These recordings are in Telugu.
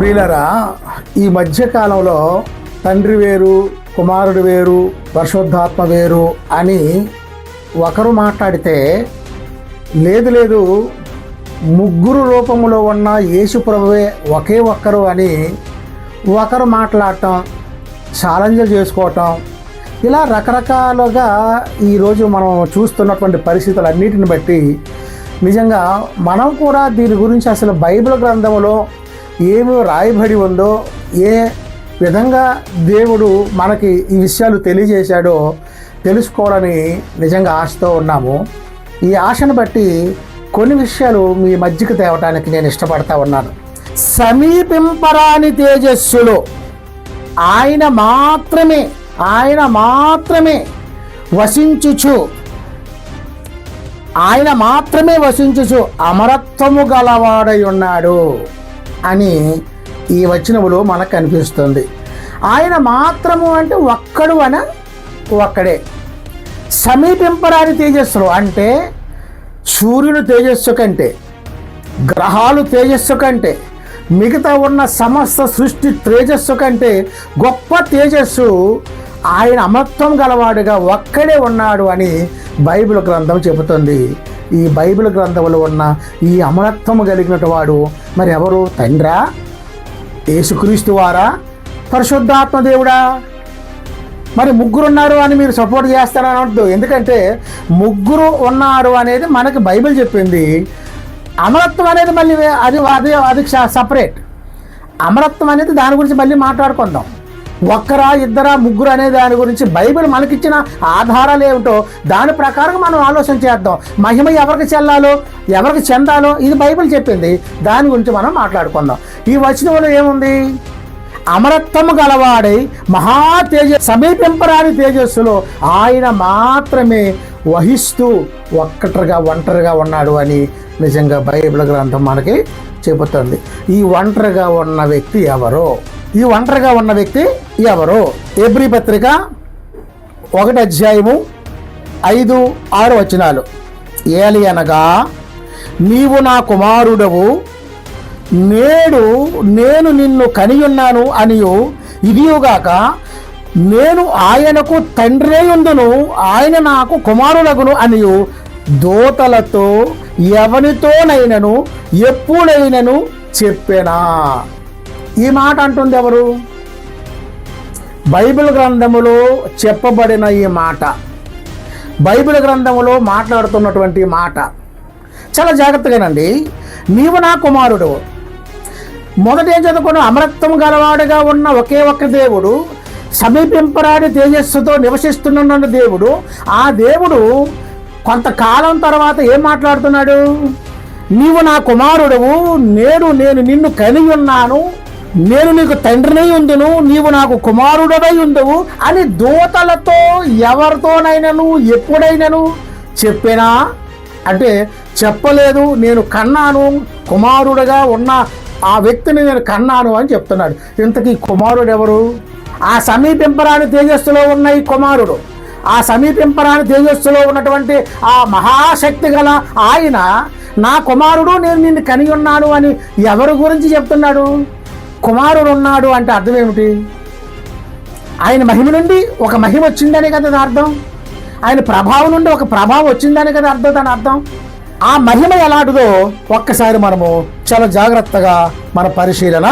ప్రియులరా ఈ మధ్యకాలంలో తండ్రి వేరు కుమారుడు వేరు పరిశుద్ధాత్మ వేరు అని ఒకరు మాట్లాడితే లేదు లేదు ముగ్గురు రూపంలో ఉన్న యేసు ప్రభువే ఒకే ఒక్కరు అని ఒకరు మాట్లాడటం ఛాలెంజ్లు చేసుకోవటం ఇలా రకరకాలుగా ఈరోజు మనం చూస్తున్నటువంటి పరిస్థితులన్నిటిని బట్టి నిజంగా మనం కూడా దీని గురించి అసలు బైబిల్ గ్రంథంలో ఏమి రాయబడి ఉందో ఏ విధంగా దేవుడు మనకి ఈ విషయాలు తెలియజేశాడో తెలుసుకోవాలని నిజంగా ఆశతో ఉన్నాము. ఈ ఆశను బట్టి కొన్ని విషయాలు మీ మధ్యకు తేవటానికి నేను ఇష్టపడతా ఉన్నాను. సమీపింపరాని తేజస్సులో ఆయన మాత్రమే ఆయన మాత్రమే వసించుచు ఆయన మాత్రమే వసించుచు అమరత్వము గలవాడై ఉన్నాడు. అని ఈ వచనములో మనకు కనిపిస్తుంది. ఆయన మాత్రము అంటే ఒక్కడు అన ఒక్కడే. సమీపింపరాని తేజస్సులు అంటే సూర్యుడు తేజస్సు కంటే గ్రహాలు తేజస్సు కంటే మిగతా ఉన్న సమస్త సృష్టి తేజస్సు కంటే గొప్ప తేజస్సు ఆయన అమత్వం గలవాడుగా ఒక్కడే ఉన్నాడు అని బైబిల్ గ్రంథం చెబుతుంది. ఈ బైబిల్ గ్రంథంలో ఉన్న ఈ అమరత్వము కలిగినటు వాడు మరి ఎవరు? తండ్రా? యేసుక్రీస్తు వారా? పరిశుద్ధాత్మ దేవుడా? మరి ముగ్గురు ఉన్నారు అని మీరు సపోర్ట్ చేస్తారని అనొద్దు ఎందుకంటే ముగ్గురు ఉన్నారు అనేది మనకి బైబిల్ చెప్పింది. అమరత్వం అనేది మళ్ళీ అది అది అది సపరేట్. అమరత్వం అనేది దాని గురించి మళ్ళీ మాట్లాడుకుందాం. ఒక్కరా ఇద్దరా ముగ్గురు అనే దాని గురించి బైబిల్ మనకిచ్చిన ఆధారాలు ఏమిటో దాని ప్రకారం మనం ఆలోచన చేద్దాం. మహిమ ఎవరికి చెల్లాలో ఎవరికి చెందాలో ఇది బైబిల్ చెప్పింది. దాని గురించి మనం మాట్లాడుకుందాం. ఈ వచనంలో ఏముంది? అమరత్వము గలవాడై మహా తేజ సమీపింపరాని తేజస్సులో ఆయన మాత్రమే వహిస్తూ ఒక్కటరిగా ఒంటరిగా ఉన్నాడు అని నిజంగా బైబిల్ గ్రంథం మనకి చెబుతుంది. ఈ ఒంటరిగా ఉన్న వ్యక్తి ఎవరో? ఈ ఒంటరిగా ఉన్న వ్యక్తి ఎవరు? ఎబ్రి పత్రిక ఒకటి అధ్యాయము ఐదు ఆరు వచనాలు. ఏలి అనగా నీవు నా కుమారుడవు నేడు నేను నిన్ను కనియున్నాను అనియు. ఇదియుగాక నేను ఆయనకు తండ్రే ఉందును ఆయన నాకు కుమారుడగును అనియు. దోతలతో ఎవరితోనైనను ఎప్పుడైనను చెప్పెనా? ఈ మాట అంటుంది ఎవరు? బైబిల్ గ్రంథములో చెప్పబడిన ఈ మాట. బైబిల్ గ్రంథములో మాట్లాడుతున్నటువంటి మాట. చాలా జాగ్రత్తగానండి. నీవు నా కుమారుడు. మొదట ఏం చదువుకున్న అమరత్వం గలవాడుగా ఉన్న ఒకే ఒక్క దేవుడు సమీపింపరాని తేజస్సుతో నివసిస్తున్న దేవుడు ఆ దేవుడు కొంతకాలం తర్వాత ఏం మాట్లాడుతున్నాడు? నీవు నా కుమారుడవు నేను నేను నిన్ను కలిగి ఉన్నాను నేను నీకు తండ్రినై ఉందును నీవు నాకు కుమారుడవై ఉండవు అని దూతలతో ఎవరితోనైనాను ఎప్పుడైనాను చెప్పినా అంటే చెప్పలేదు నేను కన్నాను కుమారుడుగా ఉన్న ఆ వ్యక్తిని నేను కన్నాను అని చెప్తున్నాడు. ఇంతకీ కుమారుడు ఎవరు ఆ సమీపింపరాని తేజస్సులో ఉన్న ఈ కుమారుడు. ఆ సమీపింపరాని తేజస్సులో ఉన్నటువంటి ఆ మహాశక్తి గల ఆయన నా కుమారుడు నేను నిన్ను కని ఉన్నాను అని ఎవరి గురించి చెప్తున్నాడు? కుమారుడు ఉన్నాడు అంటే అర్థం ఏమిటి? ఆయన మహిమ నుండి ఒక మహిమ వచ్చిందని కదా దాని అర్థం. ఆయన ప్రభావం నుండి ఒక ప్రభావం వచ్చిందని కదా అర్థం దాని అర్థం. ఆ మహిమ ఎలాంటిదో ఒక్కసారి మనము చాలా జాగ్రత్తగా మన పరిశీలన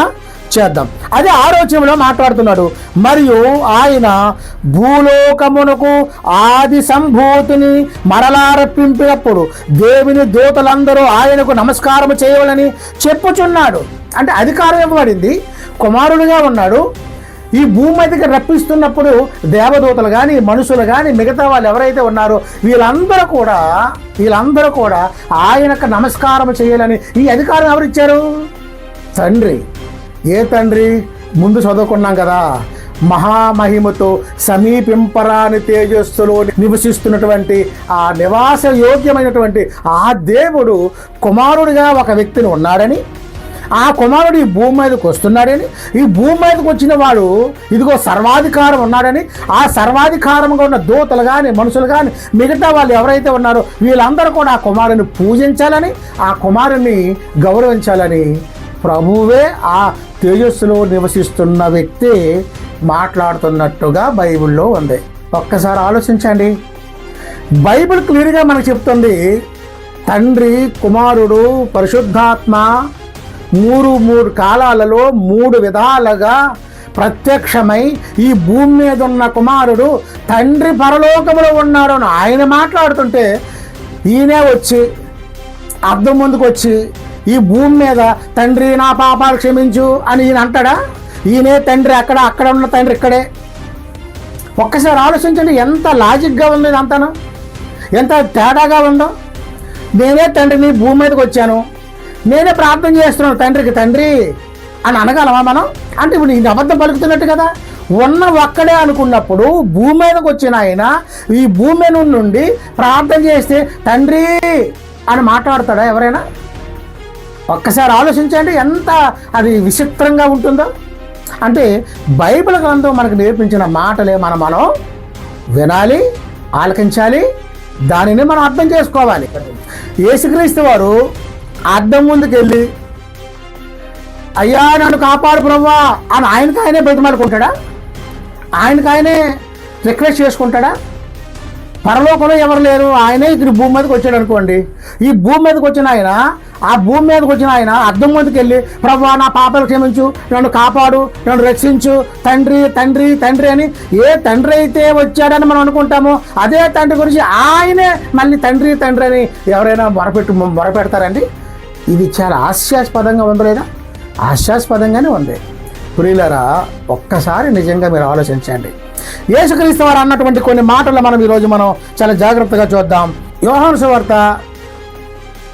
చేద్దాం. అదే ఆరోచనలో మాట్లాడుతున్నాడు. మరియు ఆయన భూలోకమునకు ఆది సంభూతిని మరలారప్పింపినప్పుడు దేవుని దూతలందరూ ఆయనకు నమస్కారం చేయవాలని చెప్పుచున్నాడు. అంటే అధికారం ఇవ్వబడింది. కుమారుడిగా ఉన్నాడు. ఈ భూమి మీదకి రప్పిస్తున్నప్పుడు దేవదూతలు కానీ మనుషులు కానీ మిగతా వాళ్ళు ఎవరైతే ఉన్నారో వీళ్ళందరూ కూడా వీళ్ళందరూ కూడా ఆయనకు నమస్కారం చేయాలని ఈ అధికారం ఎవరిచ్చారు? తండ్రి. ఏ తండ్రి? ముందు చదువుకున్నాం కదా. మహామహిమతో సమీపింపరాని తేజస్సులో నివసిస్తున్నటువంటి ఆ నివాస యోగ్యమైనటువంటి ఆ దేవుడు కుమారుడిగా ఒక వ్యక్తిని ఉన్నాడని ఆ కుమారుడు ఈ భూమి మీదకి వస్తున్నాడని ఈ భూమి మీదకి వచ్చిన వాడు ఇదిగో సర్వాధికారం ఉన్నాడని ఆ సర్వాధికారంగా ఉన్న దూతలు కానీ మనుషులు కానీ మిగతా వాళ్ళు ఎవరైతే ఉన్నారో వీళ్ళందరూ కూడా ఆ కుమారుని పూజించాలని ఆ కుమారుని గౌరవించాలని ప్రభువే ఆ తేజస్సులో నివసిస్తున్న వ్యక్తి మాట్లాడుతున్నట్టుగా బైబిల్లో ఉంది. ఒక్కసారి ఆలోచించండి. బైబిల్ క్లియర్గా మనకు చెప్తుంది తండ్రి కుమారుడు పరిశుద్ధాత్మ మూడు మూడు కాలాలలో మూడు విధాలుగా ప్రత్యక్షమై ఈ భూమి మీద ఉన్న కుమారుడు తండ్రి పరలోకములో ఉన్నాడు అని ఆయన మాట్లాడుతుంటే ఈయనే వచ్చి అర్థం ముందుకు వచ్చి ఈ భూమి మీద తండ్రి నా పాపాలు క్షమించు అని ఈయన అంటాడా? ఈయనే తండ్రి అక్కడ అక్కడ ఉన్న తండ్రి ఇక్కడే. ఒక్కసారి ఆలోచించండి ఎంత లాజిక్గా ఉంది ఇదంతాను? ఎంత తేడాగా ఉందో. నేనే తండ్రిని భూమి మీదకి వచ్చాను. నేనే ప్రార్థన చేస్తున్నాను తండ్రికి తండ్రి అని అనగలమా మనం? అంటే ఇప్పుడు ఇది అబద్ధం పలుకుతున్నట్టు కదా. ఉన్న ఒక్కడే అనుకున్నప్పుడు భూమి మీదకి వచ్చిన ఆయన ఈ భూమి మీద నుండి ప్రార్థన చేస్తే తండ్రి అని మాట్లాడతాడా ఎవరైనా? ఒక్కసారి ఆలోచించండి ఎంత అది విచిత్రంగా ఉంటుందో. అంటే బైబిల్ గ్రంథం మనకు నేర్పించిన మాటలే మనం మనం వినాలి ఆలకించాలి దానిని మనం అర్థం చేసుకోవాలి. యేసుక్రీస్తు వారు అర్థం ముందుకెళ్ళి అయ్యా నన్ను కాపాడు ప్రభా అని ఆయనకు ఆయనే బతిమాలుకుంటాడా? ఆయనకు ఆయనే రిక్వెస్ట్ చేసుకుంటాడా? పరలోకంలో ఎవరు లేరు? ఆయనే ఇక్కడ భూమి మీదకి వచ్చాడు అనుకోండి. ఈ భూమి మీదకి వచ్చిన ఆయన ఆ భూమి మీదకి వచ్చిన ఆయన అర్థం ముందుకు వెళ్ళి ప్రభు నా పాపలు క్షమించు నన్ను కాపాడు నన్ను రక్షించు తండ్రి తండ్రి తండ్రి అని ఏ తండ్రి అయితే వచ్చాడని మనం అనుకుంటామో అదే తండ్రి గురించి ఆయనే మళ్ళీ తండ్రి తండ్రి అని ఎవరైనా మొరపెట్టు మొరపెడతారండి? ఇది చాలా హాస్యాస్పదంగా ఉంది లేదా? హాస్యాస్పదంగానే ఉంది. ప్రియులరా ఒక్కసారి నిజంగా మీరు ఆలోచించండి. యేసుక్రీస్తు వారు అన్నటువంటి కొన్ని మాటలు మనం ఈరోజు మనం చాలా జాగ్రత్తగా చూద్దాం. యోహాను సువార్త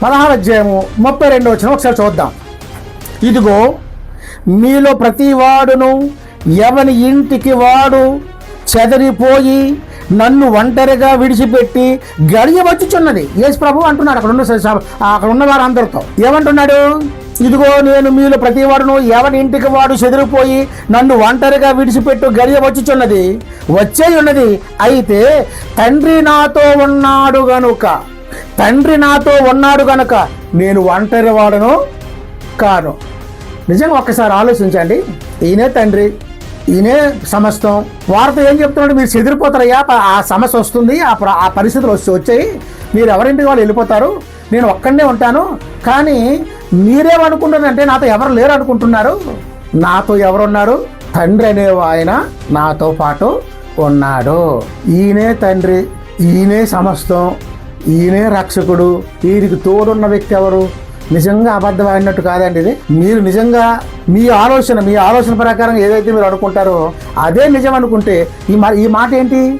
పదహారు అధ్యాయము ముప్పై రెండు వచ్చిన ఒకసారి చూద్దాం. ఇదిగో మీలో ప్రతి వాడును ఎవని ఇంటికి వాడు చెదరిపోయి నన్ను ఒంటరిగా విడిచిపెట్టి గడియ వచ్చుచున్నది యేసు ప్రభు అంటున్నాడు అక్కడ ఉన్న అక్కడ ఉన్న వారందరితో ఏమంటున్నాడు? ఇదిగో నేను మీలో ప్రతి వాడును ఎవని ఇంటికి వాడు చెదిరిపోయి నన్ను ఒంటరిగా విడిచిపెట్టు గడియ వచ్చుచున్నది. వచ్చే ఉన్నది. అయితే తండ్రి నాతో ఉన్నాడు గనుక తండ్రి నాతో ఉన్నాడు గనుక నేను ఒంటరి వాడను కాను. నిజంగా ఒక్కసారి ఆలోచించండి. ఈయనే తండ్రి ఈయనే సమస్తం. వారితో ఏం చెప్తున్నాడు? మీరు చెదిరిపోతారయ్యా ఆ సమస్య వస్తుంది ఆ ఆ పరిస్థితులు వచ్చి వచ్చాయి. మీరు ఎవరింటికి వాళ్ళు వెళ్ళిపోతారు? నేను ఒక్కడనే ఉంటాను. కానీ మీరేమనుకుంటున్నారంటే నాతో ఎవరు లేరు అనుకుంటున్నారు నాతో ఎవరున్నారు? తండ్రి అనే ఆయన నాతో పాటు ఉన్నాడు. ఈయనే తండ్రి ఈయనే సమస్తం ఈయనే రక్షకుడు వీరికి తోడున్న వ్యక్తి ఎవరు? నిజంగా అబద్ధం ఆడినట్టు కాదండి ఇది. మీరు నిజంగా మీ ఆలోచన మీ ఆలోచన ప్రకారం ఏదైతే మీరు అనుకుంటారో అదే నిజం అనుకుంటే ఈ మా ఈ మాట ఏంటి?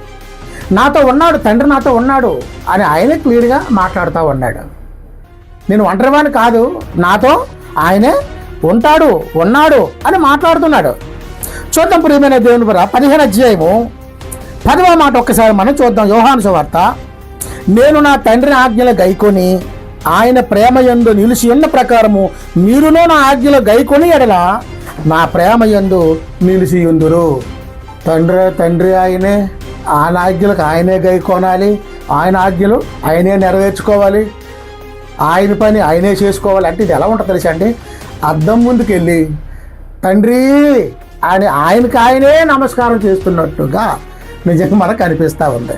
నాతో ఉన్నాడు తండ్రి నాతో ఉన్నాడు అని ఆయనే క్లియర్గా మాట్లాడుతూ ఉన్నాడు. నేను ఒంటరివాణి కాదు నాతో ఆయనే ఉంటాడు ఉన్నాడు అని మాట్లాడుతున్నాడు. చూద్దాం ప్రియమైన దేవుని పర పదిహేను అధ్యాయము పదవ మాట ఒక్కసారి మనం చూద్దాం. యోహాను సువార్త నేను నా తండ్రిని ఆజ్ఞల గైకొని ఆయన ప్రేమ యందు నిలిచి ఉన్న ప్రకారము మీరునో నా ఆజ్ఞలు గైకొని ఎడల నా ప్రేమ యందు నిలిచి ఉందురు. తండ్రి తండ్రి ఆయనే ఆయన ఆజ్ఞలకు ఆయనే గైకొనాలి ఆయన ఆజ్ఞలు ఆయనే నెరవేర్చుకోవాలి. ఆయన పని ఆయనే చేసుకోవాలి అంటే ఇది ఎలా ఉంటుంది తెలుసా అండి? అద్దం ముందుకెళ్ళి తండ్రి అని ఆయనకి ఆయనే నమస్కారం చేస్తున్నట్టుగా నిజంగా మనకు అనిపిస్తూ ఉంది.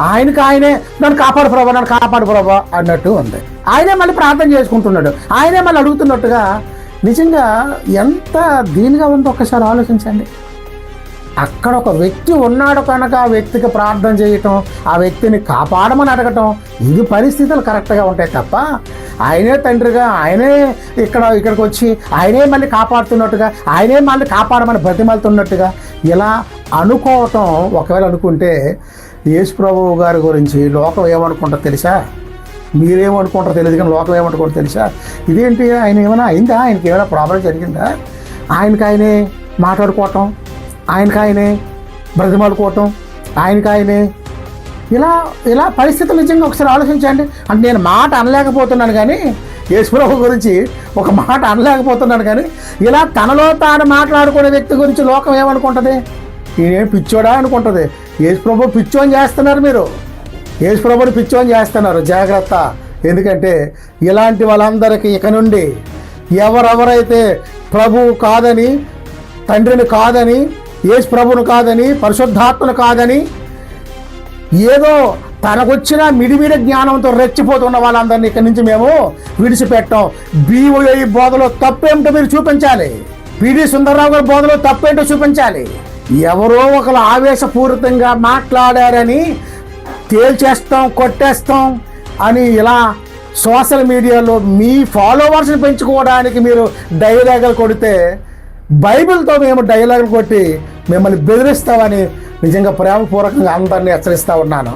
ఆయనకి ఆయనే నన్ను కాపాడు ప్రభా నన్ను కాపాడు ప్రభా అన్నట్టు ఉంది. ఆయనే మళ్ళీ ప్రార్థన చేసుకుంటున్నాడు. ఆయనే మళ్ళీ అడుగుతున్నట్టుగా నిజంగా ఎంత దీనిగా ఉందో ఒక్కసారి ఆలోచించండి. అక్కడ ఒక వ్యక్తి ఉన్నాడు కనుక ఆ వ్యక్తికి ప్రార్థన చేయటం ఆ వ్యక్తిని కాపాడమని అడగటం ఇది పరిస్థితులు కరెక్ట్గా ఉంటాయి తప్ప ఆయనే తండ్రిగా ఆయనే ఇక్కడ ఇక్కడికి వచ్చి ఆయనే మళ్ళీ కాపాడుతున్నట్టుగా ఆయనే మళ్ళీ కాపాడమని బ్రతిమలుతున్నట్టుగా ఇలా అనుకోవటం ఒకవేళ అనుకుంటే యేసు ప్రభువు గారి గురించి లోకం ఏమనుకుంటారు తెలుసా? మీరేమనుకుంటారో తెలియదు కానీ లోకం ఏమనుకుంటారు తెలుసా? ఇదేంటి? ఆయన ఏమైనా అయిందా? ఆయనకి ఏమైనా ప్రాబ్లం జరిగిందా? ఆయనకి ఆయనే మాట్లాడుకోవటం ఆయనకాయనే ఆయనే బ్రతిమాలుకోవటం ఆయనకి ఆయనే ఇలా ఇలా పరిస్థితులు నిజంగా ఒకసారి ఆలోచించండి. అంటే నేను మాట అనలేకపోతున్నాను కానీ యేసుప్రభు గురించి ఒక మాట అనలేకపోతున్నాను కానీ ఇలా తనలో తాను మాట్లాడుకునే వ్యక్తి గురించి లోకం ఏమనుకుంటుంది? ఈయనేం పిచ్చోడా అనుకుంటుంది? యేసుప్రభు పిచ్చోని చేస్తున్నారు మీరు. యేసుప్రభుని పిచ్చోని చేస్తున్నారు. జాగ్రత్త. ఎందుకంటే ఇలాంటి వాళ్ళందరికీ ఇక నుండి ఎవరెవరైతే ప్రభువు కాదని తండ్రిని కాదని యేసు ప్రభువును కాదని పరిశుద్ధాత్మను కాదని ఏదో తనకొచ్చిన మిడిమిడి జ్ఞానంతో రెచ్చిపోతున్న వాళ్ళందరినీ ఇక్కడి నుంచి మేము విడిచిపెట్టాం. బీఓఐ బోధలో తప్పేమిటో మీరు చూపించాలి. పిడి సుందరరావు గారి బోధలో తప్పేంటో చూపించాలి. ఎవరో ఒకరు ఆవేశపూరితంగా మాట్లాడారని తేల్చేస్తాం కొట్టేస్తాం అని ఇలా సోషల్ మీడియాలో మీ ఫాలోవర్స్ని పెంచుకోవడానికి మీరు డైలాగులు కొడితే బైబిల్తో మేము డైలాగులు కొట్టి మిమ్మల్ని బెదిరిస్తామని నిజంగా ప్రేమపూర్వకంగా అందరినీ హెచ్చరిస్తూ ఉన్నాను.